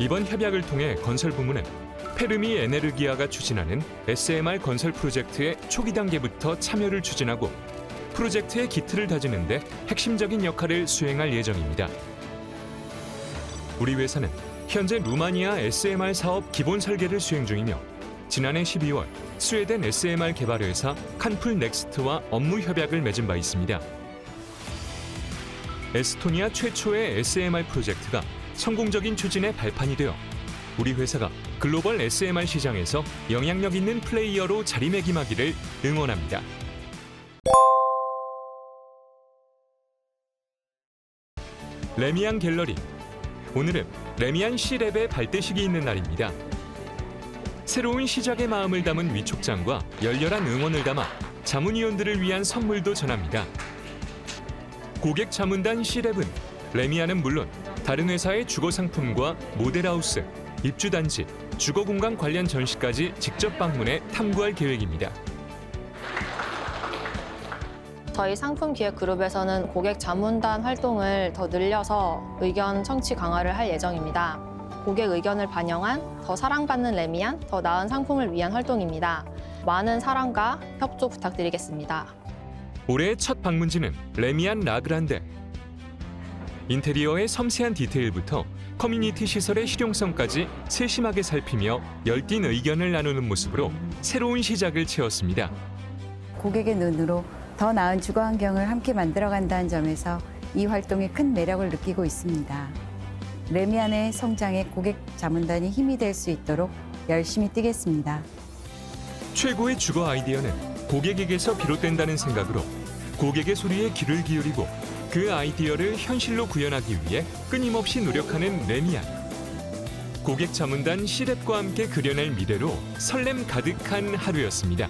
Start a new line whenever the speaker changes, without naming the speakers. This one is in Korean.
이번 협약을 통해 건설 부문은 페르미 에네르기아가 추진하는 SMR 건설 프로젝트의 초기 단계부터 참여를 추진하고 프로젝트의 기틀을 다지는데 핵심적인 역할을 수행할 예정입니다. 우리 회사는 현재 루마니아 SMR 사업 기본 설계를 수행 중이며 지난해 12월 스웨덴 SMR 개발 회사 칸풀 넥스트와 업무 협약을 맺은 바 있습니다. 에스토니아 최초의 SMR 프로젝트가 성공적인 추진의 발판이 되어 우리 회사가 글로벌 SMR 시장에서 영향력 있는 플레이어로 자리매김하기를 응원합니다. 레미안 갤러리 오늘은 레미안 C랩의 발대식이 있는 날입니다. 새로운 시작의 마음을 담은 위촉장과 열렬한 응원을 담아 자문위원들을 위한 선물도 전합니다. 고객 자문단 C랩은 레미안은 물론 다른 회사의 주거 상품과 모델하우스, 입주단지, 주거 공간 관련 전시까지 직접 방문해 탐구할 계획입니다.
저희 상품 기획 그룹에서는 고객 자문단 활동을 더 늘려서 의견 청취 강화를 할 예정입니다. 고객 의견을 반영한 더 사랑받는 레미안, 더 나은 상품을 위한 활동입니다. 많은 사랑과 협조 부탁드리겠습니다.
올해의 첫 방문지는 레미안 라그란데. 인테리어의 섬세한 디테일부터 커뮤니티 시설의 실용성까지 세심하게 살피며 열띤 의견을 나누는 모습으로 새로운 시작을 채웠습니다.
고객의 눈으로 더 나은 주거 환경을 함께 만들어간다는 점에서 이 활동에 큰 매력을 느끼고 있습니다. 레미안의 성장에 고객 자문단이 힘이 될 수 있도록 열심히 뛰겠습니다.
최고의 주거 아이디어는 고객에게서 비롯된다는 생각으로 고객의 소리에 귀를 기울이고 그 아이디어를 현실로 구현하기 위해 끊임없이 노력하는 레미안. 고객 자문단 시랩과 함께 그려낼 미래로 설렘 가득한 하루였습니다.